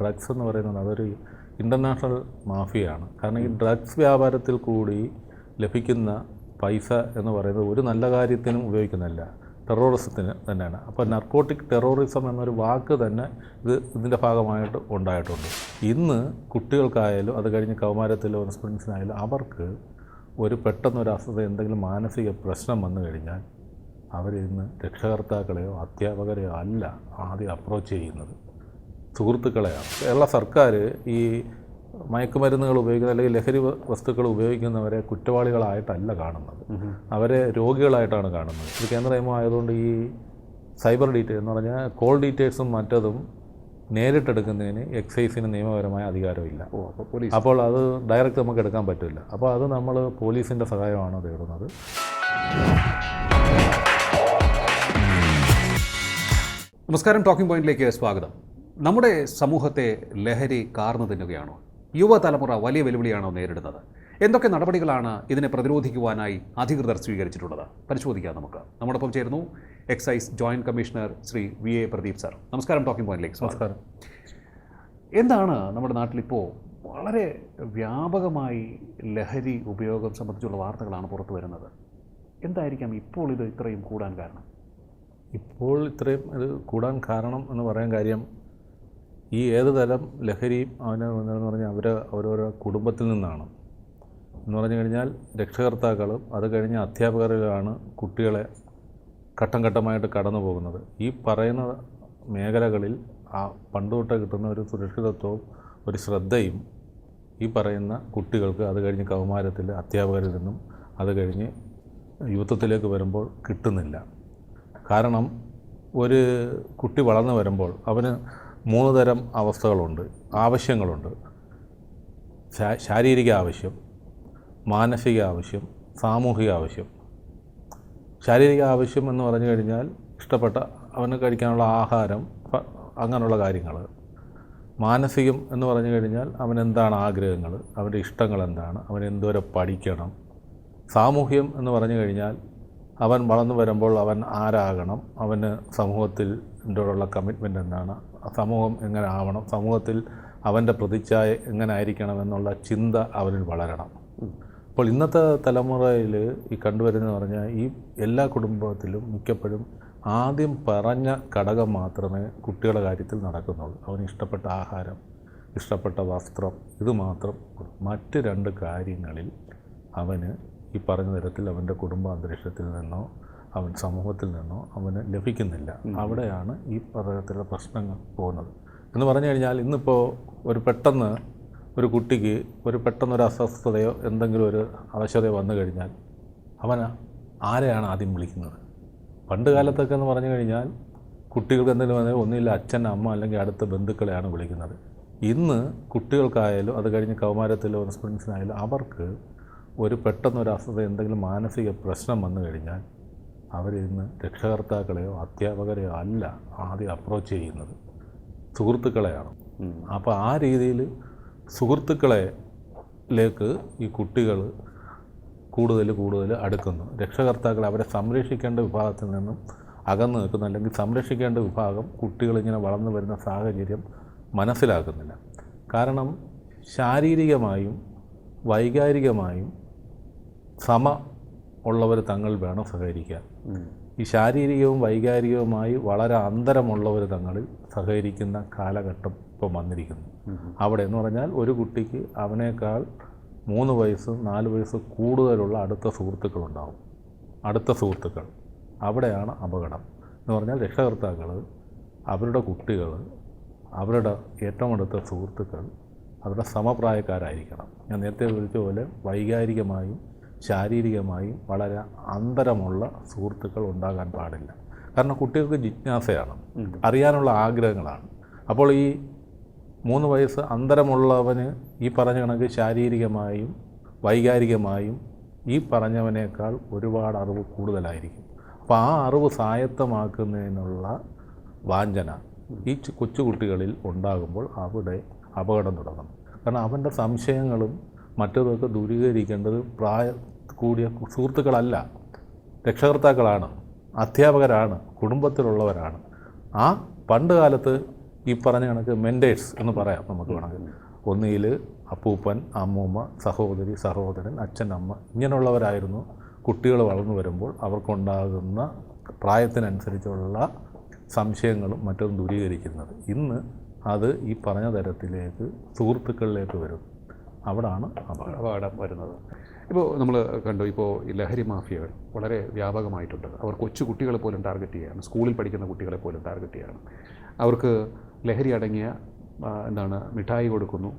Drugs എന്ന് പറയുന്നത് അതൊരു ഇന്റർനാഷണൽ മാഫിയാണ് കാരണം ഈ ഡ്രഗ്സ് വ്യാപാരത്തിൽ കൂടി ലഭിക്കുന്ന പൈസ എന്ന് പറയുന്നത് ഒരു നല്ല കാര്യത്തിനും ഉപയോഗിക്കുന്നില്ല. ടെററിസത്തിന് തന്നെയാണ്. അപ്പോൾ നർക്കോട്ടിക് ടെററിസം എന്നൊരു വാക്ക് തന്നെ ഇത് ഇതിന്റെ ഭാഗമായിട്ട് ഉണ്ടായിട്ടുണ്ട്. ഇന്ന് കുട്ടികൾക്കായാലും അത് കഴിഞ്ഞ് കൗമാരത്തിലോ സ്റ്റുഡൻസിനായാലും അവർക്ക് ഒരു പെട്ടെന്നൊരു അസ്വസ്ഥ എന്തെങ്കിലും മാനസിക പ്രശ്നം വന്നു കഴിഞ്ഞാൽ അവരിന്ന് രക്ഷകർത്താക്കളെയോ അധ്യാപകരെയോ അല്ല ആദ്യം അപ്രോച്ച് ചെയ്യുന്നത്. സുഹൃത്തുക്കളെയാണ്. കേരള സർക്കാർ ഈ മയക്കുമരുന്നുകൾ ഉപയോഗിക്കുന്ന അല്ലെങ്കിൽ ലഹരി വസ്തുക്കൾ ഉപയോഗിക്കുന്നവരെ കുറ്റവാളികളായിട്ടല്ല കാണുന്നത്. അവരെ രോഗികളായിട്ടാണ് കാണുന്നത്. ഇത് കേന്ദ്ര നിയമം ആയതുകൊണ്ട് ഈ സൈബർ ഡീറ്റെയിൽ എന്ന് പറഞ്ഞാൽ കോൾ ഡീറ്റെയിൽസും മറ്റതും നേരിട്ടെടുക്കുന്നതിന് എക്സൈസിന് നിയമപരമായ അധികാരമില്ല. അപ്പോൾ അപ്പോൾ അത് ഡയറക്റ്റ് നമുക്ക് എടുക്കാൻ പറ്റില്ല. അപ്പോൾ അത് നമ്മൾ പോലീസിന്റെ സഹായമാണ് തേടുന്നത്. നമസ്കാരം ടോക്കിംഗ് പോയിന്റിലേക്ക് സ്വാഗതം. നമ്മുടെ സമൂഹത്തെ ലഹരി കാർന്നു തിന്നുകയാണോ? യുവതലമുറ വലിയ വെല്ലുവിളിയാണോ നേരിടുന്നത്? എന്തൊക്കെ നടപടികളാണ് ഇതിനെ പ്രതിരോധിക്കുവാനായി അധികൃതർ സ്വീകരിച്ചിട്ടുള്ളത്? പരിശോധിക്കാം നമുക്ക്. നമ്മോടൊപ്പം ചേരുന്നു excise joint commissioner Shri V A Pradeep sir. നമസ്കാരം ടോക്കിംഗ് പോയിന്റിലേക്ക് സ്വാഗതം. നമസ്കാരം. എന്താണ് നമ്മുടെ നാട്ടിലിപ്പോൾ വളരെ വ്യാപകമായി ലഹരി ഉപയോഗം സംബന്ധിച്ചുള്ള വാർത്തകളാണ് പുറത്തു വരുന്നത്? എന്തായിരിക്കാം ഇപ്പോൾ ഇത് ഇത്രയും കൂടാൻ കാരണം? ഇപ്പോൾ ഇത്രയും ഇത് കൂടാൻ കാരണം എന്ന് പറയാൻ കാര്യം ഈ ഏത് തരം ലഹരിയും അവന് എന്ന് പറഞ്ഞാൽ അവർ ഓരോരോ കുടുംബത്തിൽ നിന്നാണ്. എന്ന് പറഞ്ഞു കഴിഞ്ഞാൽ രക്ഷകർത്താക്കളും അത് കഴിഞ്ഞ് അധ്യാപകരിലാണ് കുട്ടികളെ ഘട്ടം ഘട്ടമായിട്ട് കടന്നു പോകുന്നത്. ഈ പറയുന്ന മേഖലകളിൽ ആ പണ്ടുതൊട്ട് കിട്ടുന്ന ഒരു സുരക്ഷിതത്വവും ഒരു ശ്രദ്ധയും ഈ പറയുന്ന കുട്ടികൾക്ക് അത് കഴിഞ്ഞ് കൗമാരത്തിൽ അധ്യാപകരിൽ നിന്നും അത് കഴിഞ്ഞ് യുവത്വത്തിലേക്ക് വരുമ്പോൾ കിട്ടുന്നില്ല. കാരണം ഒരു കുട്ടി വളർന്നു വരുമ്പോൾ അവന് മൂന്ന് തരം അവസ്ഥകളുണ്ട് ആവശ്യങ്ങളുണ്ട്. ശാരീരിക ആവശ്യം മാനസിക ആവശ്യം സാമൂഹിക ആവശ്യം. ശാരീരിക ആവശ്യം എന്ന് പറഞ്ഞു കഴിഞ്ഞാൽ ഇഷ്ടപ്പെട്ട അവന് കഴിക്കാനുള്ള ആഹാരം അങ്ങനെയുള്ള കാര്യങ്ങൾ. മാനസികം എന്ന് പറഞ്ഞു കഴിഞ്ഞാൽ അവൻ എന്താണ് ആഗ്രഹങ്ങൾ അവന്റെ ഇഷ്ടങ്ങൾ എന്താണ് അവൻ എന്തോരം പഠിക്കണം. സാമൂഹ്യം എന്ന് പറഞ്ഞു കഴിഞ്ഞാൽ അവൻ വളർന്നു വരുമ്പോൾ അവൻ ആരാകണം അവന് സമൂഹത്തിൽ ഉള്ള കമ്മിറ്റ്മെന്റ് എന്താണ്? സമൂഹം എങ്ങനെ ആവണം? സമൂഹത്തിൽ അവന്റെ പ്രതിച്ഛായ എങ്ങനെ ആയിരിക്കണം എന്നുള്ള ചിന്ത അവനിൽ വളരണം. അപ്പോൾ ഇന്നത്തെ തലമുറയിൽ ഈ കണ്ടുവരുന്നത് പറഞ്ഞാൽ ഈ എല്ലാ കുടുംബത്തിലും മിക്കപ്പോഴും ആദ്യം പറഞ്ഞ ഘടകം മാത്രമേ കുട്ടികളുടെ കാര്യത്തിൽ നടക്കുന്നുള്ളൂ. അവന് ഇഷ്ടപ്പെട്ട ആഹാരം ഇഷ്ടപ്പെട്ട വസ്ത്രം ഇത് മാത്രം മറ്റ് രണ്ട് കാര്യങ്ങളിൽ അവന് ഈ പറഞ്ഞ തരത്തിൽ അവന്റെ കുടുംബ അന്തരീക്ഷത്തിൽ നിന്നോ അവൻ സമൂഹത്തിൽ നിന്നോ അവന് ലഭിക്കുന്നില്ല. അവിടെയാണ് ഈ പതകത്തിലെ പ്രശ്നങ്ങൾ പോകുന്നത്. എന്ന് പറഞ്ഞു കഴിഞ്ഞാൽ ഇന്നിപ്പോൾ ഒരു പെട്ടെന്ന് ഒരു കുട്ടിക്ക് ഒരു പെട്ടെന്നൊരു അസ്വസ്ഥതയോ എന്തെങ്കിലും ഒരു അവശതയോ വന്നു കഴിഞ്ഞാൽ അവൻ ആരെയാണ് ആദ്യം വിളിക്കുന്നത്? പണ്ട് കാലത്തൊക്കെ എന്ന് പറഞ്ഞു കഴിഞ്ഞാൽ കുട്ടികൾക്ക് എന്തെങ്കിലും വന്നാൽ ഒന്നുമില്ല അച്ഛൻ അമ്മ അല്ലെങ്കിൽ അടുത്ത ബന്ധുക്കളെയാണ് വിളിക്കുന്നത്. ഇന്ന് കുട്ടികൾക്കായാലും അത് കഴിഞ്ഞ് കൗമാരത്തിലോ സ്റ്റുഡൻസിനായാലും അവർക്ക് ഒരു പെട്ടെന്നൊരു അസ്വസ്ഥ എന്തെങ്കിലും മാനസിക പ്രശ്നം വന്നു കഴിഞ്ഞാൽ അവർ ഇന്ന് രക്ഷകർത്താക്കളെയോ അധ്യാപകരെയോ അല്ല ആദ്യം അപ്രോച്ച് ചെയ്യുന്നത് സുഹൃത്തുക്കളെയാണ്. അപ്പോൾ ആ രീതിയിൽ സുഹൃത്തുക്കളെ ലേക്ക് ഈ കുട്ടികൾ കൂടുതൽ കൂടുതൽ അടുക്കുന്നു. രക്ഷകർത്താക്കൾ അവരെ സംരക്ഷിക്കേണ്ട വിഭാഗത്തിൽ നിന്നും അകന്നു നിൽക്കുന്നു. അല്ലെങ്കിൽ സംരക്ഷിക്കേണ്ട വിഭാഗം കുട്ടികളിങ്ങനെ വളർന്നു വരുന്ന സാഹചര്യം മനസ്സിലാക്കുന്നില്ല. കാരണം ശാരീരികമായും വൈകാരികമായും സമ ഉള്ളവർ തങ്ങൾ വേണം സഹകരിക്കാൻ. ഈ ശാരീരികവും വൈകാരികവുമായി വളരെ അന്തരമുള്ളവർ തങ്ങളിൽ സഹകരിക്കുന്ന കാലഘട്ടം ഇപ്പം വന്നിരിക്കുന്നു. അവിടെ എന്ന് പറഞ്ഞാൽ ഒരു കുട്ടിക്ക് അവനേക്കാൾ മൂന്ന് വയസ്സ് നാല് വയസ്സ് കൂടുതലുള്ള അടുത്ത സുഹൃത്തുക്കളുണ്ടാവും. അടുത്ത സുഹൃത്തുക്കൾ. അവിടെയാണ് അപകടം. എന്ന് പറഞ്ഞാൽ രക്ഷകർത്താക്കൾ അവരുടെ കുട്ടികൾ അവരുടെ ഏറ്റവും അടുത്ത സുഹൃത്തുക്കൾ അവരുടെ സമപ്രായക്കാരായിരിക്കണം. ഞാൻ നേരത്തെ വിളിച്ച പോലെ വൈകാരികമായും ശാരീരികമായും വളരെ അന്തരമുള്ള സുഹൃത്തുക്കൾ ഉണ്ടാകാൻ പാടില്ല. കാരണം കുട്ടികൾക്ക് ജിജ്ഞാസയാണ്. അറിയാനുള്ള ആഗ്രഹങ്ങളാണ്. അപ്പോൾ ഈ മൂന്ന് വയസ്സ് അന്തരമുള്ളവന് ഈ പറഞ്ഞ കണക്ക് ശാരീരികമായും വൈകാരികമായും ഈ പറഞ്ഞവനേക്കാൾ ഒരുപാട് അറിവ് കൂടുതലായിരിക്കും. അപ്പോൾ ആ അറിവ് സ്വായത്തമാക്കുന്നതിനുള്ള വാഞ്ചന ഈ കൊച്ചുകുട്ടികളിൽ ഉണ്ടാകുമ്പോൾ അവിടെ അപകടം തുടങ്ങും കാരണം അവന്റെ സംശയങ്ങളും മറ്റതൊക്കെ ദൂരീകരിക്കേണ്ടത് പ്രായ കൂടിയ സുഹൃത്തുക്കളല്ല രക്ഷകർത്താക്കളാണ് അധ്യാപകരാണ് കുടുംബത്തിലുള്ളവരാണ്. ആ പണ്ട് കാലത്ത് ഈ പറഞ്ഞ കണക്ക് മെന്റേഴ്സ് എന്ന് പറയാം നമുക്ക് വേണമെങ്കിൽ. ഒന്നിയിൽ അപ്പൂപ്പൻ അമ്മൂമ്മ സഹോദരി സഹോദരൻ അച്ഛൻ അമ്മ ഇങ്ങനെയുള്ളവരായിരുന്നു. കുട്ടികൾ വളർന്നു വരുമ്പോൾ അവർക്കുണ്ടാകുന്ന പ്രായത്തിനനുസരിച്ചുള്ള സംശയങ്ങളും മറ്റും ദൂരീകരിക്കുന്നത്. ഇന്ന് അത് ഈ പറഞ്ഞ തരത്തിലേക്ക് സുഹൃത്തുക്കളിലേക്ക് വരും. അവിടാണ് അപകടം. അപകടം വരുന്നത്. ഇപ്പോൾ നമ്മൾ കണ്ടു ഇപ്പോൾ ലഹരി മാഫിയകൾ വളരെ വ്യാപകമായിട്ടുണ്ട്. അവർ കൊച്ചു കുട്ടികളെ പോലും ടാർഗറ്റ് ചെയ്യുകയാണ്. സ്കൂളിൽ പഠിക്കുന്ന കുട്ടികളെ പോലും ടാർഗറ്റ് ചെയ്യുകയാണ്. അവർക്ക് ലഹരി അടങ്ങിയ എന്താണ് മിഠായി കൊടുക്കുന്നു.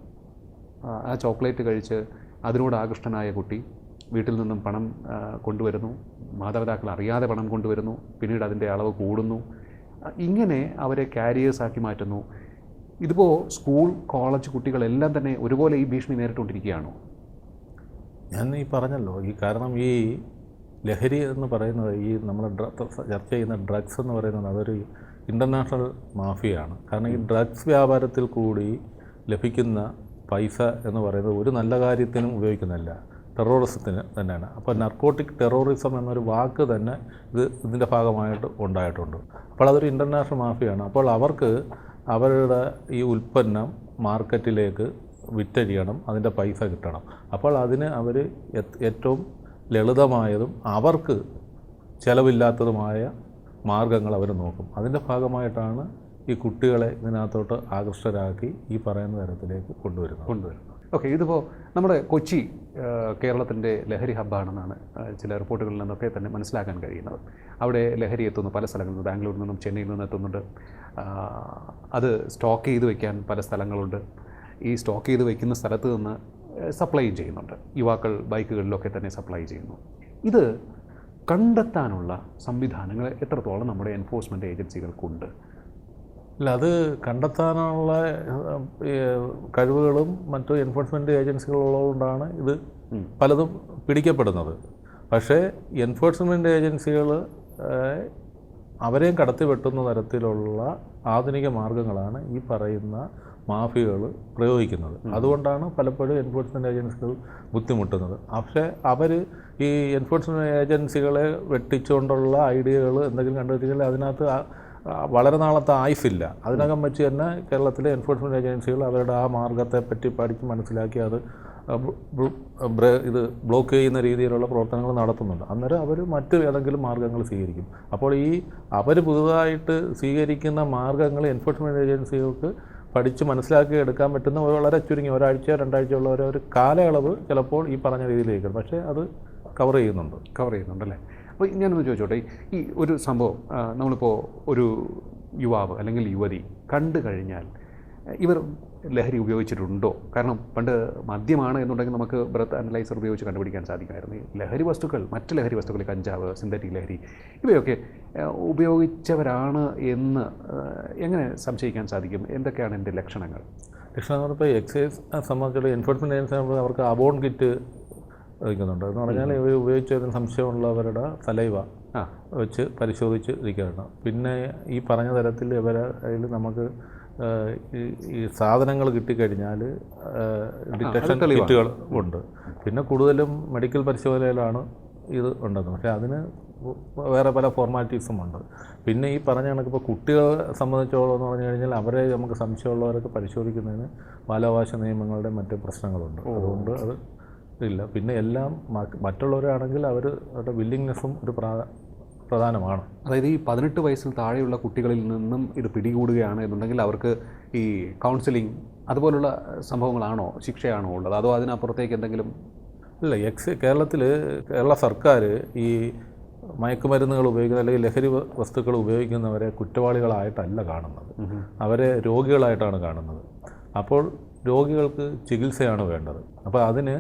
ആ, ചോക്ലേറ്റ് കഴിച്ച് അതിനോട് ആകൃഷ്ടനായ കുട്ടി വീട്ടിൽ നിന്നും പണം കൊണ്ടുവരുന്നു. മാതാപിതാക്കൾ അറിയാതെ പണം കൊണ്ടുവരുന്നു. പിന്നീട് അതിന്റെ അളവ് കൂടുന്നു. ഇങ്ങനെ അവരെ കാരിയേഴ്സ് ആക്കി മാറ്റുന്നു. ഇതിപ്പോൾ സ്കൂൾ കോളേജ് കുട്ടികളെല്ലാം തന്നെ ഒരുപോലെ ഈ ഭീഷണി നേരിട്ടുകൊണ്ടിരിക്കുകയാണോ? ഞാൻ ഈ പറഞ്ഞല്ലോ ഈ കാരണം ഈ ലഹരി എന്ന് പറയുന്നത് ഈ നമ്മൾ ചർച്ച ചെയ്യുന്ന ഡ്രഗ്സ് എന്ന് പറയുന്നത് അതൊരു ഇന്റർനാഷണൽ മാഫിയാണ് കാരണം ഈ ഡ്രഗ്സ് വ്യാപാരത്തിൽ കൂടി ലഭിക്കുന്ന പൈസ എന്ന് പറയുന്നത് ഒരു നല്ല കാര്യത്തിനും ഉപയോഗിക്കുന്നില്ല ടെററിസത്തിന് തന്നെയാണ്. അപ്പോൾ നർക്കോട്ടിക് ടെററിസം എന്നൊരു വാക്ക് തന്നെ ഇത് ഇതിന്റെ ഭാഗമായിട്ട് ഉണ്ടായിട്ടുണ്ട്. അപ്പോൾ അതൊരു ഇന്റർനാഷണൽ മാഫിയാണ് അപ്പോൾ അവർക്ക് അവരുടെ ഈ ഉൽപ്പന്നം മാർക്കറ്റിലേക്ക് വിറ്റഴിയണം അതിന്റെ പൈസ കിട്ടണം. അപ്പോൾ അതിന് അവർ ഏറ്റവും ലളിതമായതും അവർക്ക് ചിലവില്ലാത്തതുമായ മാർഗങ്ങൾ അവർ നോക്കും. അതിന്റെ ഭാഗമായിട്ടാണ് ഈ കുട്ടികളെ ഇതിനകത്തോട്ട് ആകൃഷ്ടരാക്കി ഈ പറയുന്ന തരത്തിലേക്ക് കൊണ്ടുവരുന്നത്. കൊണ്ടുവരുന്നത്. ഓക്കെ ഇതിപ്പോൾ നമ്മുടെ കൊച്ചി കേരളത്തിന്റെ ലഹരി ഹബ്ബാണെന്നാണ് ചില റിപ്പോർട്ടുകളിൽ നിന്നൊക്കെ തന്നെ മനസ്സിലാക്കാൻ കഴിയുന്നത്. അവിടെ ലഹരി എത്തുന്നു പല സ്ഥലങ്ങളിൽ നിന്ന് ബാംഗ്ലൂരിൽ നിന്നും ചെന്നൈയിൽ നിന്നും എത്തുന്നുണ്ട്. അത് സ്റ്റോക്ക് ചെയ്ത് വയ്ക്കാൻ പല സ്ഥലങ്ങളുണ്ട്. ഈ സ്റ്റോക്ക് ചെയ്ത് വയ്ക്കുന്ന സ്ഥലത്ത് നിന്ന് സപ്ലൈ ചെയ്യുന്നുണ്ട്. യുവാക്കൾ ബൈക്കുകളിലൊക്കെ തന്നെ സപ്ലൈ ചെയ്യുന്നു. ഇത് കണ്ടെത്താനുള്ള സംവിധാനങ്ങൾ എത്രത്തോളം നമ്മുടെ എൻഫോഴ്സ്മെന്റ് ഏജൻസികൾക്കുണ്ട്? അല്ല അത് കണ്ടെത്താനുള്ള കഴിവുകളും മറ്റു എൻഫോഴ്സ്മെന്റ് ഏജൻസികളുള്ളതുകൊണ്ടാണ് ഇത് പലതും പിടിക്കപ്പെടുന്നത്. പക്ഷേ എൻഫോഴ്സ്മെന്റ് ഏജൻസികൾ അവരെയും കടത്തി വെട്ടുന്ന തരത്തിലുള്ള ആധുനിക മാർഗങ്ങളാണ് ഈ പറയുന്ന മാഫിയകൾ പ്രയോഗിക്കുന്നത്. അതുകൊണ്ടാണ് പലപ്പോഴും എൻഫോഴ്സ്മെന്റ് ഏജൻസികൾ ബുദ്ധിമുട്ടുന്നത്. പക്ഷേ അവർ ഈ എൻഫോഴ്സ്മെന്റ് ഏജൻസികളെ വെട്ടിച്ചുകൊണ്ടുള്ള ഐഡിയകൾ എന്തെങ്കിലും കണ്ടുപിടിച്ചാൽ അതിനകത്ത് വളരെ നാളത്തെ ആയുസില്ല അതിനകം വെച്ച് തന്നെ കേരളത്തിലെ എൻഫോഴ്സ്മെന്റ് ഏജൻസികൾ അവരുടെ ആ മാർഗത്തെ പറ്റി പഠിച്ച് മനസ്സിലാക്കി അത് ഇത് ബ്ലോക്ക് ചെയ്യുന്ന രീതിയിലുള്ള പ്രവർത്തനങ്ങൾ നടത്തുന്നുണ്ട്. അന്നേരം അവർ മറ്റ് ഏതെങ്കിലും മാർഗങ്ങൾ സ്വീകരിക്കും. അപ്പോൾ ഈ അവർ പുതുതായിട്ട് സ്വീകരിക്കുന്ന മാർഗങ്ങൾ എൻഫോഴ്സ്മെന്റ് ഏജൻസികൾക്ക് പഠിച്ച് മനസ്സിലാക്കി എടുക്കാൻ പറ്റുന്ന വളരെ ചുരുങ്ങി ഒരാഴ്ച രണ്ടാഴ്ച ഉള്ള ഒരു കാലയളവ് ചിലപ്പോൾ ഈ പറഞ്ഞ രീതിയിലേക്ക് പക്ഷേ അത് കവർ ചെയ്യുന്നുണ്ട്. കവർ ചെയ്യുന്നുണ്ടല്ലേ അപ്പോൾ ഞാനൊന്ന് ചോദിച്ചോട്ടെ ഈ ഒരു സംഭവം നമ്മളിപ്പോൾ ഒരു യുവാവ് അല്ലെങ്കിൽ യുവതി കണ്ടു കഴിഞ്ഞാൽ ഇവർ ലഹരി ഉപയോഗിച്ചിട്ടുണ്ടോ? കാരണം പണ്ട് മദ്യമാണ് എന്നുണ്ടെങ്കിൽ നമുക്ക് ബ്രത്ത് അനലൈസർ ഉപയോഗിച്ച് കണ്ടുപിടിക്കാൻ സാധിക്കുമായിരുന്നു. ലഹരി വസ്തുക്കൾ മറ്റ് ലഹരി വസ്തുക്കൾ കഞ്ചാവ് സിന്തറ്റിക് ലഹരി ഇവയൊക്കെ ഉപയോഗിച്ചവരാണ് എന്ന് എങ്ങനെ സംശയിക്കാൻ സാധിക്കും? എന്തൊക്കെയാണ് എന്റെ ലക്ഷണങ്ങൾ? ലക്ഷണം ഇപ്പോൾ എക്സൈസ് സംബന്ധിച്ചുള്ള എൻഫോഴ്സ്മെന്റ് ഏജൻസി അവർക്ക് അബോൺ കിറ്റ് വയ്ക്കുന്നുണ്ട് എന്ന് പറഞ്ഞാൽ ഇവർ ഉപയോഗിച്ചതിന് സംശയമുള്ളവരുടെ തലൈവ വെച്ച് പരിശോധിച്ച് ഇരിക്കുകയാണ്. പിന്നെ ഈ പറഞ്ഞ തരത്തിൽ ഇവരെ അതിൽ നമുക്ക് ഈ ഈ സാധനങ്ങൾ കിട്ടിക്കഴിഞ്ഞാൽ ഡിറ്റക്ഷൻ കിറ്റുകൾ ഉണ്ട്. പിന്നെ കൂടുതലും മെഡിക്കൽ പരിശോധനയിലാണ് ഇത് ഉണ്ടെന്ന്. പക്ഷേ അതിന് വേറെ പല ഫോർമാലിറ്റീസും ഉണ്ട്. പിന്നെ ഈ പറഞ്ഞ കണക്ക് ഇപ്പോൾ കുട്ടികളെ സംബന്ധിച്ചോളം എന്ന് പറഞ്ഞു കഴിഞ്ഞാൽ അവരെ നമുക്ക് സംശയമുള്ളവരൊക്കെ പരിശോധിക്കുന്നതിന് ബാലാവകാശ നിയമങ്ങളുടെ മറ്റ് പ്രശ്നങ്ങളുണ്ട്. അതുകൊണ്ട് അത് ഇല്ല. പിന്നെ എല്ലാം മറ്റുള്ളവരാണെങ്കിൽ അവർ അവരുടെ വില്ലിങ്നെസ്സും ഒരു പ്രാ പ്രധാനമാണ്. അതായത് ഈ പതിനെട്ട് വയസ്സിൽ താഴെയുള്ള കുട്ടികളിൽ നിന്നും ഇത് പിടികൂടുകയാണ് എന്നുണ്ടെങ്കിൽ അവർക്ക് ഈ കൗൺസിലിംഗ് അതുപോലുള്ള സംഭവങ്ങളാണോ ശിക്ഷയാണോ ഉള്ളത്? അതോ അതിനപ്പുറത്തേക്ക് എന്തെങ്കിലും? ഇല്ല എക്സ് കേരളത്തിൽ കേരള സർക്കാർ ഈ മയക്കുമരുന്നുകൾ ഉപയോഗിക്കുന്ന അല്ലെങ്കിൽ ലഹരി വസ്തുക്കൾ ഉപയോഗിക്കുന്നവരെ കുറ്റവാളികളായിട്ടല്ല കാണുന്നത്. അവരെ രോഗികളായിട്ടാണ് കാണുന്നത്. അപ്പോൾ രോഗികൾക്ക് ചികിത്സയാണ് വേണ്ടത്. അപ്പോൾ അതിന്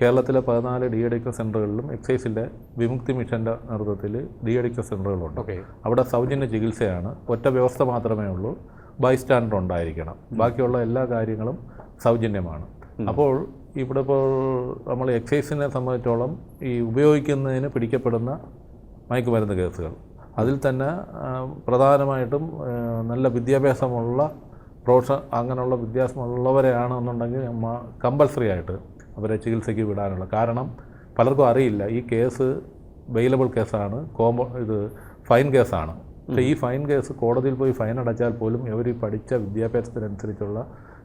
കേരളത്തിലെ പതിനാല് ഡി അഡിക്ഷൻ സെന്ററുകളിലും എക്സൈസിന്റെ വിമുക്തി മിഷന്റെ നേതൃത്വത്തിൽ ഡി അഡിക്ഷൻ സെന്ററുകളുണ്ട് അവിടെ സൗജന്യ ചികിത്സയാണ്. ഒറ്റ വ്യവസ്ഥ മാത്രമേ ഉള്ളൂ. ബൈസ്റ്റാൻഡർ ഉണ്ടായിരിക്കണം. ബാക്കിയുള്ള എല്ലാ കാര്യങ്ങളും സൗജന്യമാണ്. അപ്പോൾ ഇവിടെ ഇപ്പോൾ നമ്മൾ എക്സൈസിനെ സംബന്ധിച്ചോളം ഈ ഉപയോഗിക്കുന്നതിന് പിടിക്കപ്പെടുന്ന മയക്കുമരുന്ന് കേസുകൾ. അതിൽ തന്നെ പ്രധാനമായിട്ടും നല്ല വിദ്യാഭ്യാസമുള്ള പ്രോഷ അങ്ങനെയുള്ള വിദ്യാഭ്യാസമുള്ളവരെയാണെന്നുണ്ടെങ്കിൽ കമ്പൽസറി ആയിട്ട് അവരെ ചികിത്സയ്ക്ക് വിടാനുള്ള. കാരണം പലർക്കും അറിയില്ല ഈ കേസ് വെയിലബിൾ കേസാണ് കോമ്പോ ഇത് ഫൈൻ കേസാണ്. പക്ഷേ ഈ ഫൈൻ കേസ് കോടതിയിൽ പോയി ഫൈൻ അടച്ചാൽ പോലും ഇവർ ഈ പഠിച്ച വിദ്യാഭ്യാസത്തിനനുസരിച്ചുള്ള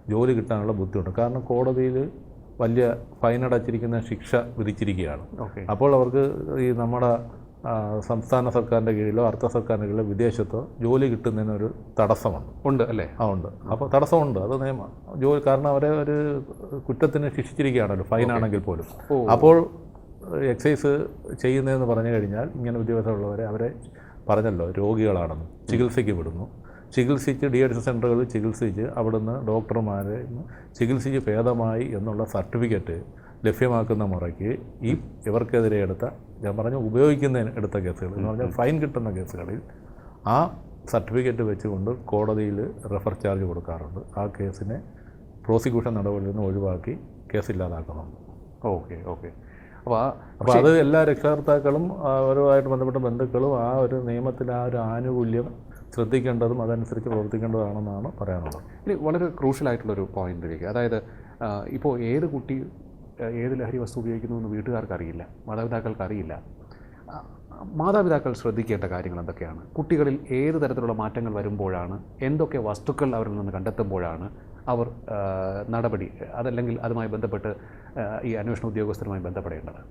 ജോലി കിട്ടാനുള്ള ബുദ്ധിമുട്ട്. കാരണം കോടതിയിൽ വലിയ ഫൈൻ അടച്ചിരിക്കുന്ന ശിക്ഷ വിധിച്ചിരിക്കുകയാണ്. അപ്പോൾ അവർക്ക് ഈ നമ്മുടെ സംസ്ഥാന സർക്കാരിന്റെ കീഴിലോ അർദ്ധ സർക്കാരിന്റെ കീഴിലോ വിദേശത്തോ ജോലി കിട്ടുന്നതിനൊരു തടസ്സമുണ്ട്. ഉണ്ട് അല്ലേ? ആ ഉണ്ട്. അപ്പോൾ തടസ്സമുണ്ട്. അത് നിയമം ജോലി കാരണം അവരെ ഒരു കുറ്റത്തിന് ശിക്ഷിച്ചിരിക്കുകയാണല്ലോ ഫൈനാണെങ്കിൽ പോലും. അപ്പോൾ എക്സൈസ് ചെയ്യുന്നതെന്ന് പറഞ്ഞു കഴിഞ്ഞാൽ ഇങ്ങനെ ഉദ്യോഗസ്ഥരുള്ളവരെ അവരെ പറഞ്ഞല്ലോ രോഗികളാണെന്ന്. ചികിത്സയ്ക്ക് വിടുന്നു. ചികിത്സിച്ച് ഡി എച്ച് സെന്ററുകളിൽ ചികിത്സിച്ച് അവിടുന്ന് ഡോക്ടർമാരെ ചികിത്സിച്ച് ഭേദമായി എന്നുള്ള സർട്ടിഫിക്കറ്റ് ലഭ്യമാക്കുന്ന മുറയ്ക്ക് ഈ ഇവർക്കെതിരെ എടുത്ത ഞാൻ പറഞ്ഞു ഉപയോഗിക്കുന്നതിന് എടുത്ത കേസുകൾ എന്ന് പറഞ്ഞാൽ ഫൈൻ കിട്ടുന്ന കേസുകളിൽ ആ സർട്ടിഫിക്കറ്റ് വെച്ചുകൊണ്ട് കോടതിയിൽ റെഫർ ചാർജ് കൊടുക്കാറുണ്ട്. ആ കേസിനെ പ്രോസിക്യൂഷൻ നടപടിയിൽ നിന്ന് ഒഴിവാക്കി കേസില്ലാതാക്കുന്നുണ്ട്. Okay okay. അപ്പോൾ ആ അപ്പോൾ അത് എല്ലാ രക്ഷകർത്താക്കളും അവരുമായിട്ട് ബന്ധപ്പെട്ട ബന്ധുക്കളും ആ ഒരു നിയമത്തിൽ ആ ഒരു ആനുകൂല്യം ശ്രദ്ധിക്കേണ്ടതും അതനുസരിച്ച് പ്രവർത്തിക്കേണ്ടതാണെന്നാണ് പറയാനുള്ളത്. ഇനി വളരെ ക്രൂഷ്യലായിട്ടുള്ളൊരു പോയിന്റിലേക്ക് അതായത് ഇപ്പോൾ ഏത് കുട്ടി ഏത് ലഹരി വസ്തു ഉപയോഗിക്കുന്നു എന്ന് വീട്ടുകാർക്ക് അറിയില്ല മാതാപിതാക്കൾക്ക് അറിയില്ല മാതാപിതാക്കൾ ശ്രദ്ധിക്കേണ്ട കാര്യങ്ങൾ എന്തൊക്കെയാണ്? കുട്ടികളിൽ ഏത് തരത്തിലുള്ള മാറ്റങ്ങൾ വരുമ്പോഴാണ് എന്തൊക്കെ വസ്തുക്കൾ അവരിൽ നിന്ന് കണ്ടെത്തുമ്പോഴാണ് അവർ നടപടി അതല്ലെങ്കിൽ അതുമായി ബന്ധപ്പെട്ട് ഈ അന്വേഷണ ഉദ്യോഗസ്ഥരുമായി ബന്ധപ്പെടേണ്ടത്?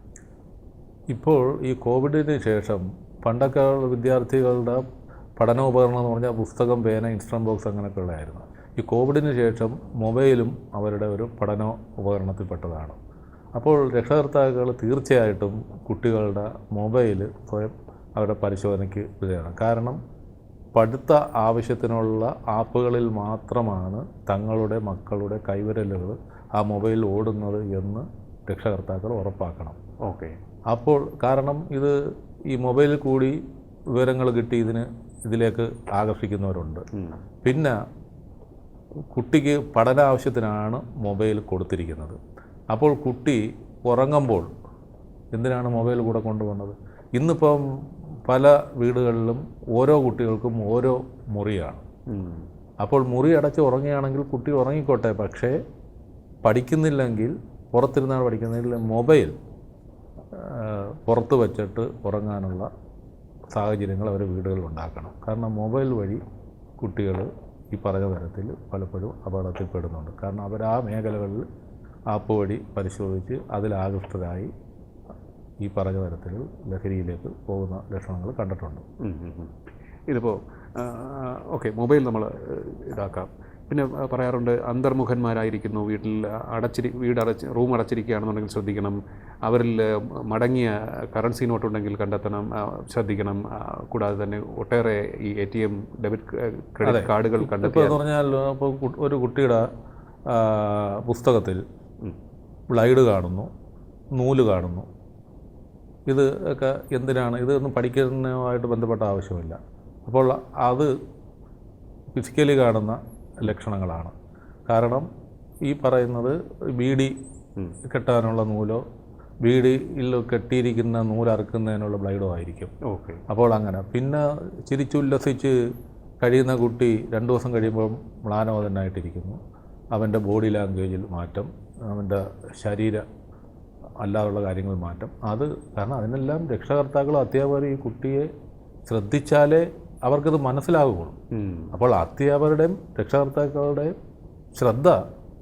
ഇപ്പോൾ ഈ കോവിഡിന് ശേഷം പണ്ടൊക്കെ വിദ്യാർത്ഥികളുടെ പഠനോപകരണം എന്ന് പറഞ്ഞാൽ പുസ്തകം പേന ഇൻസ്ട്രം ബോക്സ് അങ്ങനെയൊക്കെ ഉള്ളതായിരുന്നു. ഈ കോവിഡിന് ശേഷം മൊബൈലും അവരുടെ ഒരു പഠന ഉപകരണത്തിൽപ്പെട്ടതാണ് അപ്പോൾ രക്ഷകർത്താക്കൾ തീർച്ചയായിട്ടും കുട്ടികളുടെ മൊബൈൽ സ്വയം അവരുടെ പരിശോധനയ്ക്ക് വിധേയമാണ്. കാരണം പഠിത്ത ആവശ്യത്തിനുള്ള ആപ്പുകളിൽ മാത്രമാണ് തങ്ങളുടെ മക്കളുടെ കൈവിരലുകൾ ആ മൊബൈൽ ഓടുന്നത് എന്ന് രക്ഷകർത്താക്കൾ ഉറപ്പാക്കണം. ഓക്കെ. അപ്പോൾ കാരണം ഇത് ഈ മൊബൈലിൽ കൂടി വിവരങ്ങൾ കിട്ടി ഇതിന് ഇതിലേക്ക് ആകർഷിക്കുന്നവരുണ്ട്. പിന്നെ കുട്ടിക്ക് പഠന ആവശ്യത്തിനാണ് മൊബൈൽ കൊടുത്തിരിക്കുന്നത്. അപ്പോൾ കുട്ടി ഉറങ്ങുമ്പോൾ എന്തിനാണ് മൊബൈൽ കൂടെ കൊണ്ടുപോകുന്നത്? ഇന്നിപ്പം പല വീടുകളിലും ഓരോ കുട്ടികൾക്കും ഓരോ മുറിയാണ്. അപ്പോൾ മുറി അടച്ച് ഉറങ്ങുകയാണെങ്കിൽ കുട്ടി ഉറങ്ങിക്കോട്ടെ പക്ഷേ പഠിക്കുന്നില്ലെങ്കിൽ പുറത്തിരുന്നാണ് പഠിക്കുന്നില്ല മൊബൈൽ പുറത്ത് വച്ചിട്ട് ഉറങ്ങാനുള്ള സാഹചര്യങ്ങൾ അവർ വീടുകളിൽ ഉണ്ടാക്കണം. കാരണം മൊബൈൽ വഴി കുട്ടികൾ ഈ പറഞ്ഞ തരത്തിൽ പലപ്പോഴും അപകടത്തിൽപ്പെടുന്നുണ്ട്. കാരണം അവർ ആ മേഖലകളിൽ ആപ്പ് വഴി പരിശോധിച്ച് അതിലാകൃഷ്ടരായി ഈ പറഞ്ഞ തരത്തിൽ ലഹരിയിലേക്ക് പോകുന്ന ലക്ഷണങ്ങൾ കണ്ടിട്ടുണ്ട്. ഇതിപ്പോൾ ഓക്കെ മൊബൈൽ നമ്മൾ ഇതാക്കാം. പിന്നെ പറയാറുണ്ട് അന്തർമുഖന്മാരായിരിക്കുന്നു വീട്ടിൽ അടച്ചിരി വീട് അടച്ച് റൂം അടച്ചിരിക്കുകയാണെന്നുണ്ടെങ്കിൽ ശ്രദ്ധിക്കണം. അവരിൽ മടങ്ങിയ കറൻസി നോട്ടുണ്ടെങ്കിൽ കണ്ടെത്തണം ശ്രദ്ധിക്കണം. കൂടാതെ തന്നെ ഒട്ടേറെ ഈ A T M debit credit കാർഡുകൾ കണ്ടെത്തി പറഞ്ഞാൽ ഇപ്പോൾ ഒരു കുട്ടിയുടെ പുസ്തകത്തിൽ ബ്ലൈഡ് കാണുന്നു നൂൽ കാണുന്നു. ഇത് ഒക്കെ എന്തിനാണ്? ഇതൊന്നും പഠിക്കുന്നതുമായിട്ട് ബന്ധപ്പെട്ട ആവശ്യമില്ല. അപ്പോൾ അത് ഫിസിക്കലി കാണുന്ന ലക്ഷണങ്ങളാണ്. കാരണം ഈ പറയുന്നത് ബീഡി കെട്ടാനുള്ള നൂലോ ബീഡിയിൽ കെട്ടിയിരിക്കുന്ന നൂലറുക്കുന്നതിനുള്ള ബ്ലൈഡോ ആയിരിക്കും. ഓക്കെ. അപ്പോൾ അങ്ങനെ. പിന്നെ ചിരിച്ചുല്ലസിച്ച് കഴിയുന്ന കുട്ടി രണ്ട് ദിവസം കഴിയുമ്പോൾ മ്ലാനോദനായിട്ടിരിക്കുന്നു അവന്റെ ബോഡി ലാംഗ്വേജിൽ മാറ്റം. അവന്റെ ശരീര അല്ലാതുള്ള കാര്യങ്ങൾ മാറ്റം. അത് കാരണം അതിനെല്ലാം രക്ഷകർത്താക്കളും അധ്യാപകരും ഈ കുട്ടിയെ ശ്രദ്ധിച്ചാലേ അവർക്കത് മനസ്സിലാകുകയുള്ളൂ. അപ്പോൾ അധ്യാപകരുടെയും രക്ഷകർത്താക്കളുടെയും ശ്രദ്ധ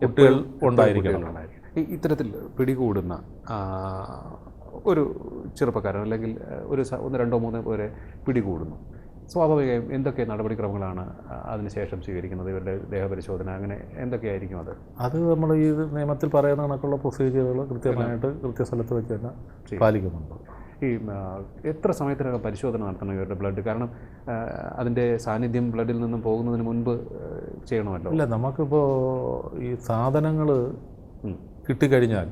കുട്ടികൾ ഉണ്ടായിരിക്കണം. ഇത്തരത്തിൽ പിടികൂടുന്ന ഒരു ചെറുപ്പക്കാരൻ അല്ലെങ്കിൽ ഒരു ഒന്ന് രണ്ടോ മൂന്നോ പേരെ പിടികൂടുന്നു. സ്വാഭാവികമായും എന്തൊക്കെ നടപടിക്രമങ്ങളാണ് അതിനുശേഷം സ്വീകരിക്കുന്നത് ഇവരുടെ ദേഹപരിശോധന അങ്ങനെ എന്തൊക്കെയായിരിക്കും അത്? അത് നമ്മൾ ഈ നിയമത്തിൽ പറയുന്ന കണക്കുള്ള പ്രൊസീജിയറുകൾ കൃത്യമായിട്ട് കൃത്യസ്ഥലത്ത് വെച്ച് തന്നെ പാലിക്കുന്നുണ്ട്. ഈ എത്ര സമയത്തിനകം പരിശോധന നടത്തണം ഇവരുടെ ബ്ലഡ്? കാരണം അതിന്റെ സാന്നിധ്യം ബ്ലഡിൽ നിന്നും പോകുന്നതിന് മുൻപ് ചെയ്യണമല്ലോ. ഇല്ല നമുക്കിപ്പോൾ ഈ സാധനങ്ങൾ. കിട്ടിക്കഴിഞ്ഞാൽ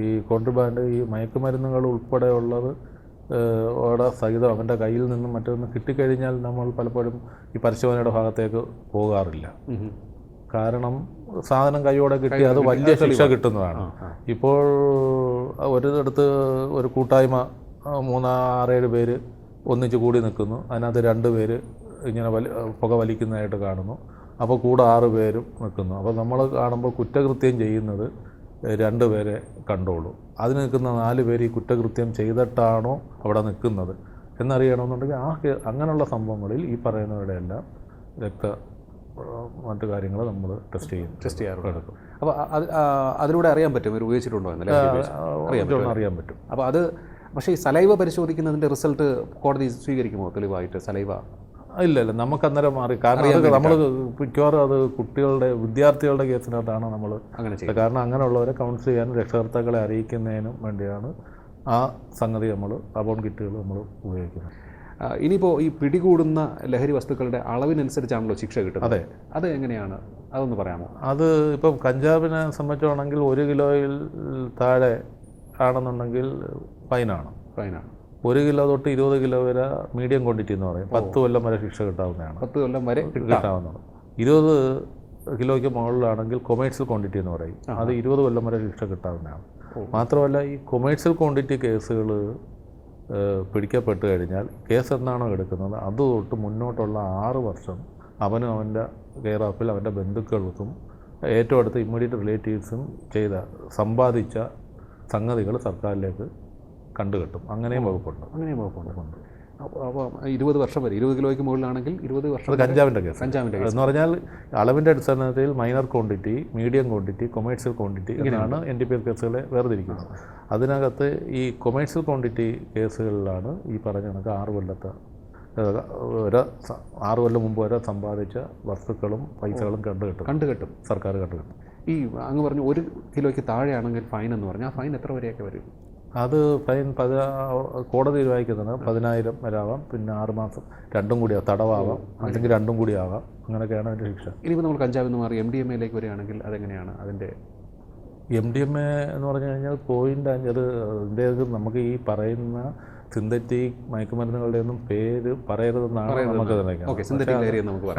ഈ കോൺട്രിബാൻഡ് ഈ മയക്കുമരുന്നുകൾ ഉൾപ്പെടെയുള്ളത് ഓടെ സഹിതം അവന്റെ കയ്യിൽ നിന്നും മറ്റൊന്ന് കിട്ടിക്കഴിഞ്ഞാൽ നമ്മൾ പലപ്പോഴും ഈ പരിശോധനയുടെ ഭാഗത്തേക്ക് പോകാറില്ല. കാരണം സാധനം കൈയോടെ കിട്ടി അത് വലിയ ശിക്ഷ കിട്ടുന്നതാണ്. ഇപ്പോൾ ഒരിടത്ത് ഒരു കൂട്ടായ്മ മൂന്നാറേഴ് പേര് ഒന്നിച്ച് കൂടി നിൽക്കുന്നു. അതിനകത്ത് രണ്ട് പേര് ഇങ്ങനെ വലി പുക വലിക്കുന്നതായിട്ട് കാണുന്നു. അപ്പോൾ കൂടെ ആറ് പേരും നിൽക്കുന്നു. അപ്പോൾ നമ്മൾ കാണുമ്പോൾ കുറ്റകൃത്യം ചെയ്യുന്നത് രണ്ട് പേരെ കണ്ടോളൂ. അതിന് നിൽക്കുന്ന നാല് പേര് ഈ കുറ്റകൃത്യം ചെയ്തിട്ടാണോ അവിടെ നിൽക്കുന്നത്? എന്നറിയണമെന്നുണ്ടെങ്കിൽ ആ അങ്ങനെയുള്ള സംഭവങ്ങളിൽ ഈ പറയുന്നവരുടെ എല്ലാം രക്ത മറ്റു കാര്യങ്ങൾ നമ്മൾ ടെസ്റ്റ് ചെയ്യും. ടെസ്റ്റ് ചെയ്യാറുണ്ട്. എടുക്കും. അപ്പോൾ അത് അതിലൂടെ അറിയാൻ പറ്റും. ഇവർ ഉപയോഗിച്ചിട്ടുണ്ടോ എന്നല്ലേ? അറിയാൻ പറ്റും. അപ്പോൾ അത് പക്ഷേ ഈ സലൈവ പരിശോധിക്കുന്നതിന്റെ റിസൾട്ട് കോടതി സ്വീകരിക്കുമോ തെളിവായിട്ട്? സലൈവ ഇല്ല ഇല്ല. നമുക്ക് അന്നേരം മാറി. കാരണം നമ്മൾ മിക്കവാറും അത് കുട്ടികളുടെ വിദ്യാർത്ഥികളുടെ കേസിനകത്താണ് നമ്മൾ അങ്ങനെ കാരണം അങ്ങനെയുള്ളവരെ കൗൺസിൽ ചെയ്യാനും രക്ഷകർത്താക്കളെ അറിയിക്കുന്നതിനും വേണ്ടിയാണ് ആ സംഗതി നമ്മൾ അബോൺ കിറ്റുകൾ നമ്മൾ ഉപയോഗിക്കുന്നത്. ഇനിയിപ്പോൾ ഈ പിടികൂടുന്ന ലഹരി വസ്തുക്കളുടെ അളവിനനുസരിച്ചാണല്ലോ ശിക്ഷ കിട്ടുന്നത്. അതെ. അത് എങ്ങനെയാണ്? അതൊന്ന് പറയാമോ? അത് ഇപ്പം കഞ്ചാവിനെ സംബന്ധിച്ചാണെങ്കിൽ ഒരു കിലോയിൽ താഴെ ആണെന്നുണ്ടെങ്കിൽ ഫൈനാണ്. ഫൈനാണ്. ഒരു കിലോ തൊട്ട് ഇരുപത് കിലോ വരെ മീഡിയം ക്വാണ്ടിറ്റി എന്ന് പറയും. പത്ത് കൊല്ലം വരെ ശിക്ഷ കിട്ടാവുന്നതാണ്. പത്ത് കൊല്ലം വരെ കിട്ടാവുന്നതാണ്. കിട്ടാവുന്നത് ഇരുപത് കിലോയ്ക്ക് മുകളിലാണെങ്കിൽ കൊമേഴ്സ്യൽ ക്വാണ്ടിറ്റി എന്ന് പറയും. അത് ഇരുപത് കൊല്ലം വരെ ശിക്ഷ കിട്ടാവുന്നതാണ്. മാത്രമല്ല ഈ കൊമേഴ്സ്യൽ ക്വാണ്ടിറ്റി കേസുകൾ പിടിക്കപ്പെട്ട് കഴിഞ്ഞാൽ കേസ് എന്നാണോ എടുക്കുന്നത്? അത് തൊട്ട് മുന്നോട്ടുള്ള ആറ് വർഷം അവനും അവന്റെ കെയർ ഓഫിൽ അവന്റെ ബന്ധുക്കൾക്കും ഏറ്റവും അടുത്ത ഇമ്മീഡിയറ്റ് റിലേറ്റീവ്സും ചെയ്ത സമ്പാദിച്ച സംഗതികൾ സർക്കാരിലേക്ക് കണ്ടുകെട്ടും അങ്ങനെയും വകുപ്പുണ്ട്. അങ്ങനെയും വകുപ്പുണ്ട്. അപ്പോൾ ഇരുപത് വർഷം വരെ ഇരുപത് കിലോയ്ക്ക് മുകളിലാണെങ്കിൽ ഇരുപത് വർഷം കഞ്ചാവിന്റെ കേസ്. കഞ്ചാവിന്റെ കേസ്. എന്ന് പറഞ്ഞാൽ അളവിന്റെ അടിസ്ഥാനത്തിൽ minor quantity medium quantity commercial quantity ഇങ്ങനെയാണ് എൻ ഡി പി എൽ കേസുകളെ വേർതിരിക്കുന്നത്. അതിനകത്ത് ഈ കൊമേഴ്സ്യൽ ക്വാണ്ടിറ്റി കേസുകളിലാണ് ഈ പറഞ്ഞ കണക്ക് ആറ് കൊല്ലത്തെ ഒരു ആറ് കൊല്ലം മുമ്പ് വരെ സമ്പാദിച്ച വസ്തുക്കളും പൈസകളും കണ്ടുകെട്ടും കണ്ടു കെട്ടും. സർക്കാർ കണ്ടുകെട്ടും ഈ അങ്ങ് പറഞ്ഞു ഒരു കിലോയ്ക്ക് താഴെയാണെങ്കിൽ ഫൈൻ എന്ന് പറഞ്ഞാൽ ആ ഫൈൻ എത്ര വരെയൊക്കെ വരും? അത് ഫൈൻ പതി കോടതി വായിക്കുന്നത് പതിനായിരം വരെ ആവാം പിന്നെ ആറ് മാസം രണ്ടും കൂടി ആവാം തടവാവാം അല്ലെങ്കിൽ രണ്ടും കൂടി ആവാം. അങ്ങനെയൊക്കെയാണ് അതിന്റെ ശിക്ഷ. ഇനിയിപ്പോൾ നമ്മൾ കഞ്ചാവിൽ എന്ന് മാറി എം ഡി എം എയിലേക്ക് വരികയാണെങ്കിൽ അതെങ്ങനെയാണ് അതിന്റെ എം ഡി എം എ എന്ന് പറഞ്ഞു കഴിഞ്ഞാൽ പോയിന്റ് അഞ്ച് അത് ഇതിന്റെ നമുക്ക് ഈ പറയുന്ന സിന്തറ്റിക് മയക്കുമരുന്നുകളുടെ ഒന്നും പേര് പറയരുതെന്നാണ് നമുക്ക്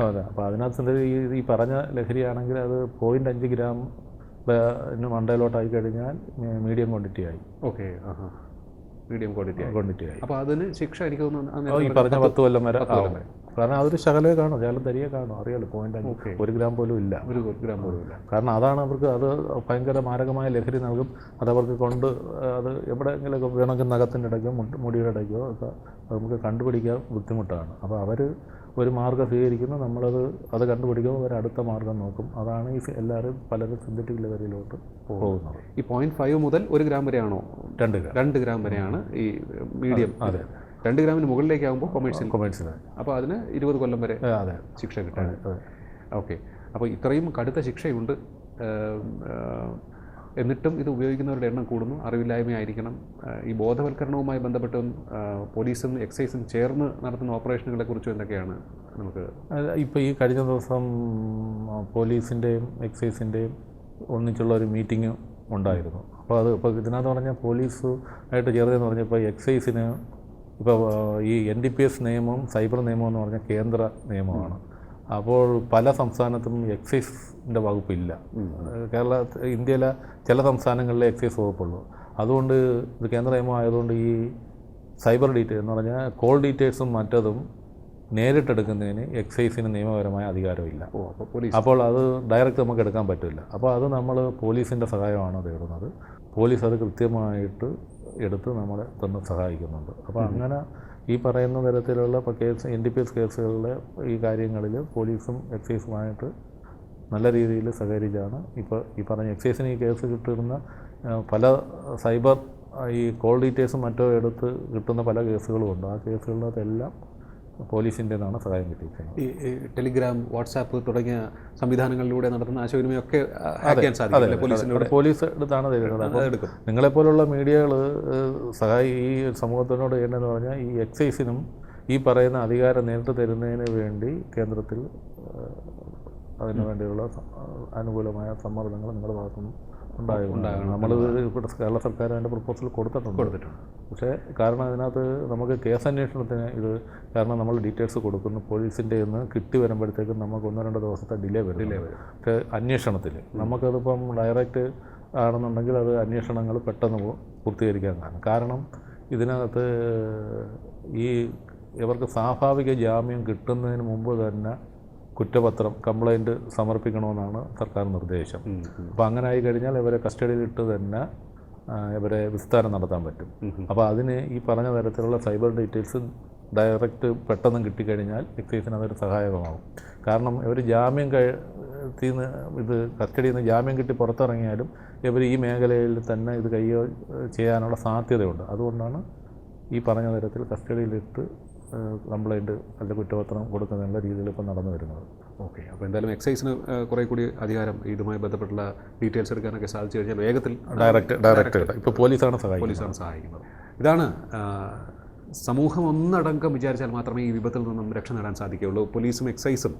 അതെ അപ്പോൾ അതിനകത്ത് ഈ പറഞ്ഞ ലഹരിയാണെങ്കിൽ അത് പോയിന്റ് അഞ്ച് ഗ്രാം മണ്ടയിലോട്ടായി കഴിഞ്ഞാൽ മീഡിയം ക്വാണ്ടിറ്റി ആയി. ഓക്കെ മീഡിയം ക്വാണ്ടിറ്റി ആയി. ക്വാണ്ടിറ്റി ആയി. അപ്പോൾ അതിന് ശിക്ഷ എനിക്ക് തോന്നുന്നു ഈ പറഞ്ഞ പത്ത് കൊല്ലം വരെ. കാരണം അതൊരു ശകലേ കാണും ശകലം തരിയെ കാണും അറിയാലോ പോയിന്റ് അഞ്ച് ഒരു ഗ്രാം പോലും ഇല്ല. ഒരു ഗ്രാം പോലും ഇല്ല. കാരണം അതാണ് അവർക്ക് അത് ഭയങ്കര മാരകമായ ലഹരി നൽകും. അത് അവർക്ക് കൊണ്ട് അത് എവിടെയെങ്കിലുമൊക്കെ വേണമെങ്കിൽ നഖത്തിന്റെ ഇടയ്ക്കോ മുടിയുടെ ഇടയ്ക്കോ ഒക്കെ നമുക്ക് കണ്ടുപിടിക്കാൻ ബുദ്ധിമുട്ടാണ്. അപ്പോൾ അവർ ഒരു മാർഗം സ്വീകരിക്കുന്നു. നമ്മളത് അത് കണ്ടുപിടിക്കുമ്പോൾ അവർ അടുത്ത മാർഗം നോക്കും. അതാണ് ഈ എല്ലാവരും പലരും സിന്തറ്റിക് ലഹരിയിലോട്ട് പോകുന്നത്. ഈ പോയിന്റ് ഫൈവ് മുതൽ ഒരു ഗ്രാം വരെയാണോ? രണ്ട് ഗ്രാം. രണ്ട് ഗ്രാം വരെയാണ് ഈ മീഡിയം അതെ. രണ്ട് ഗ്രാമിന് മുകളിലേക്കാകുമ്പോൾ കൊമേഴ്സ്യൽ കൊമേഴ്സ്യൽ അപ്പോൾ അതിന് ഇരുപത് കൊല്ലം വരെ ശിക്ഷ കിട്ടാൻ അതെ ഓക്കെ. അപ്പോൾ ഇത്രയും കടുത്ത ശിക്ഷയുണ്ട്. എന്നിട്ടും ഇത് ഉപയോഗിക്കുന്നവരുടെ എണ്ണം കൂടുന്നു. അറിവില്ലായ്മയായിരിക്കണം. ആയിരിക്കണം ഈ ബോധവൽക്കരണവുമായി ബന്ധപ്പെട്ടും പോലീസും എക്സൈസും ചേർന്ന് നടത്തുന്ന ഓപ്പറേഷനുകളെ കുറിച്ചും എന്തൊക്കെയാണ് നമുക്ക് ഇപ്പോൾ ഈ കഴിഞ്ഞ ദിവസം പോലീസിന്റെയും എക്സൈസിന്റെയും ഒന്നിച്ചുള്ള ഒരു മീറ്റിംഗ് ഉണ്ടായിരുന്നു. അപ്പോൾ അത് ഇപ്പോൾ ഇതിനകത്ത് പറഞ്ഞാൽ പോലീസ് ആയിട്ട് ചേർന്നതെന്ന് പറഞ്ഞപ്പോൾ എക്സൈസിന് ഇപ്പോൾ ഈ എൻ ഡി പി എസ് നിയമം സൈബർ നിയമം എന്ന് പറഞ്ഞാൽ കേന്ദ്ര നിയമമാണ്. അപ്പോൾ പല സംസ്ഥാനത്തും എക്സൈസിന്റെ വകുപ്പില്ല. കേരള ഇന്ത്യയിലെ ചില സംസ്ഥാനങ്ങളിലെ എക്സൈസ് വകുപ്പുള്ളൂ. അതുകൊണ്ട് ഇത് കേന്ദ്ര നിയമം ആയതുകൊണ്ട് ഈ സൈബർ ഡീറ്റെയിൽ എന്ന് പറഞ്ഞാൽ കോൾ ഡീറ്റെയിൽസും മറ്റതും നേരിട്ടെടുക്കുന്നതിന് എക്സൈസിന് നിയമപരമായ അധികാരമില്ല. അപ്പോൾ അപ്പോൾ അത് ഡയറക്റ്റ് നമുക്ക് എടുക്കാൻ പറ്റില്ല. അപ്പോൾ അത് നമ്മൾ പോലീസിന്റെ സഹായമാണ് തേടുന്നത്. പോലീസ് അത് കൃത്യമായിട്ട് എടുത്ത് നമ്മളെ തന്നെ സഹായിക്കുന്നുണ്ട്. അപ്പോൾ അങ്ങനെ ഈ പറയുന്ന തരത്തിലുള്ള ഇപ്പോൾ case N D P S കേസുകളിലെ ഈ കാര്യങ്ങളിൽ പോലീസും എക്സൈസുമായിട്ട് നല്ല രീതിയിൽ സഹകരിച്ചാണ് ഇപ്പോൾ ഈ പറഞ്ഞ എക്സൈസിന് ഈ കേസ് കിട്ടുന്ന പല സൈബർ ഈ കോൾ ഡീറ്റെയിൽസും മറ്റോ എടുത്ത് കിട്ടുന്ന പല കേസുകളും ഉണ്ട് ആ കേസുകളിനകത്തെല്ലാം പോലീസിന്റെ നിന്നാണ് സഹായം കിട്ടിയിരിക്കുന്നത്. ഈ ടെലിഗ്രാം വാട്സാപ്പ് തുടങ്ങിയ സംവിധാനങ്ങളിലൂടെ നടത്തുന്ന ആശയവിനിമയമൊക്കെ ഇവിടെ പോലീസ് എടുത്താണ് തരുന്നത് അപ്പോൾ നിങ്ങളെപ്പോലുള്ള മീഡിയകൾ സഹായി ഈ സമൂഹത്തിനോട് ചെയ്യേണ്ടതെന്ന് പറഞ്ഞാൽ ഈ എക്സൈസിനും ഈ പറയുന്ന അധികാരം നേരിട്ട് തരുന്നതിന് വേണ്ടി കേന്ദ്രത്തിൽ അതിനു വേണ്ടിയുള്ള അനുകൂലമായ സമ്മർദ്ദങ്ങൾ നിങ്ങളുടെ ഭാഗത്തുനിന്ന് ഉണ്ടാകും നമ്മൾ ഇവിടെ കേരള സർക്കാർ അതിന്റെ പ്രപ്പോസൽ കൊടുത്തിട്ടുണ്ട്. കൊടുത്തിട്ടുണ്ട്. പക്ഷേ കാരണം അതിനകത്ത് നമുക്ക് കേസ് അന്വേഷണത്തിന് ഇത് കാരണം നമ്മൾ ഡീറ്റെയിൽസ് കൊടുക്കുന്നു. പോലീസിന്റെ നിന്ന് കിട്ടി വരുമ്പോഴത്തേക്കും നമുക്ക് ഒന്നോ രണ്ടോ ദിവസത്തെ ഡിലേ വരും. ഡിലേ വരും. പക്ഷേ അന്വേഷണത്തിൽ നമുക്കതിപ്പം ഡയറക്റ്റ് ആണെന്നുണ്ടെങ്കിൽ അത് അന്വേഷണങ്ങൾ പെട്ടെന്ന് പൂർത്തീകരിക്കാൻ കാണും കാരണം ഇതിനകത്ത് ഈ ഇവർക്ക് സ്വാഭാവിക ജാമ്യം കിട്ടുന്നതിന് മുമ്പ് തന്നെ കുറ്റപത്രം കംപ്ലൈന്റ് സമർപ്പിക്കണമെന്നാണ് സർക്കാർ നിർദ്ദേശം. അപ്പോൾ അങ്ങനെ ആയി കഴിഞ്ഞാൽ ഇവരെ കസ്റ്റഡിയിലിട്ട് തന്നെ ഇവരെ വിസ്താരം നടത്താൻ പറ്റും. അപ്പോൾ അതിന് ഈ പറഞ്ഞ തരത്തിലുള്ള സൈബർ ഡീറ്റെയിൽസ് ഡയറക്റ്റ് പെട്ടെന്ന് കിട്ടിക്കഴിഞ്ഞാൽ എക്സൈസിന് അതൊരു സഹായകമാകും. കാരണം ഇവർ ജാമ്യം കഴി തീന്ന് ഇത് കസ്റ്റഡിയിൽ നിന്ന് ജാമ്യം കിട്ടി പുറത്തിറങ്ങിയാലും ഇവർ ഈ മേഖലയിൽ തന്നെ ഇത് കൈ ചെയ്യാനുള്ള സാധ്യതയുണ്ട്. അതുകൊണ്ടാണ് ഈ പറഞ്ഞ തരത്തിൽ കസ്റ്റഡിയിലിട്ട് കംപ്ലൈന്റ് അല്ല കുറ്റപത്രം കൊടുക്കുന്നതിനുള്ള രീതിയിൽ ഇപ്പോൾ നടന്നു വരുന്നത്. ഓക്കെ. അപ്പോൾ എന്തായാലും എക്സൈസിന് കുറേ കൂടി അധികാരം ഇതുമായി ബന്ധപ്പെട്ടുള്ള ഡീറ്റെയിൽസ് എടുക്കാനൊക്കെ സാധിച്ചു കഴിഞ്ഞാൽ വേഗത്തിൽ ഡയറക്റ്റ് ഡയറക്റ്റ് ഇപ്പോൾ പോലീസാണ് സഹായിക്കുന്നത്. പോലീസാണ് സഹായിക്കുന്നത്. ഇതാണ് സമൂഹം ഒന്നടങ്കം വിചാരിച്ചാൽ മാത്രമേ ഈ വിപത്തിൽ നിന്നും രക്ഷ നേടാൻ സാധിക്കുകയുള്ളൂ. പോലീസും എക്സൈസും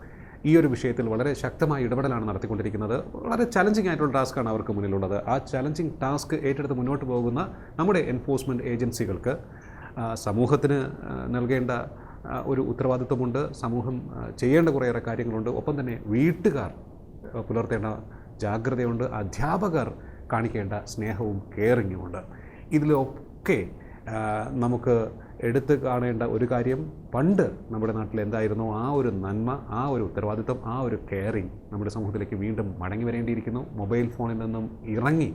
ഈ ഒരു വിഷയത്തിൽ വളരെ ശക്തമായ ഇടപെടലാണ് നടത്തിക്കൊണ്ടിരിക്കുന്നത്. വളരെ ചലഞ്ചിങ് ആയിട്ടുള്ള ടാസ്ക്കാണ് അവർക്ക് മുന്നിലുള്ളത്. ആ ചലഞ്ചിങ് ടാസ്ക് ഏറ്റെടുത്ത് മുന്നോട്ട് പോകുന്ന നമ്മുടെ എൻഫോഴ്സ്മെന്റ് ഏജൻസികൾക്ക് സമൂഹത്തിന് നൽകേണ്ട ഒരു ഉത്തരവാദിത്വമുണ്ട്. സമൂഹം ചെയ്യേണ്ട കുറേയേറെ കാര്യങ്ങളുണ്ട്. ഒപ്പം തന്നെ വീട്ടുകാർ പുലർത്തേണ്ട ജാഗ്രതയുണ്ട്. അധ്യാപകർ കാണിക്കേണ്ട സ്നേഹവും കെയറിങ്ങുമുണ്ട് ഇതിലൊക്കെ നമുക്ക് എടുത്ത് കാണേണ്ട ഒരു കാര്യം പണ്ട് നമ്മുടെ നാട്ടിൽ എന്തായിരുന്നു? ആ ഒരു നന്മ ആ ഒരു ഉത്തരവാദിത്വം ആ ഒരു കെയറിങ് നമ്മുടെ സമൂഹത്തിലേക്ക് വീണ്ടും മടങ്ങി വരേണ്ടിയിരിക്കുന്നു. മൊബൈൽ ഫോണിൽ നിന്നും ഇറങ്ങി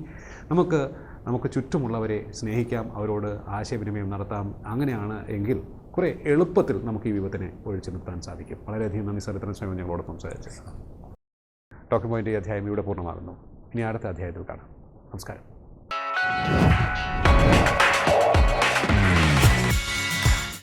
നമുക്ക് നമുക്ക് ചുറ്റുമുള്ളവരെ സ്നേഹിക്കാം അവരോട് ആശയവിനിമയം നടത്താം. അങ്ങനെയാണ് എങ്കിൽ കുറേ എളുപ്പത്തിൽ നമുക്ക് ഈ വിപത്തിനെ ഒഴിച്ചു നിർത്താൻ സാധിക്കും. വളരെയധികം നന്ദി ഇത്രയും സമയം ഞങ്ങളോട് സംസാരിച്ചു ടോക്കിംഗ് പോയിന്റ് ഈ അധ്യായം ഇവിടെ പൂർണമാകുന്നു. ഇനി അടുത്ത അധ്യായത്തിൽ കാണാം. നമസ്കാരം.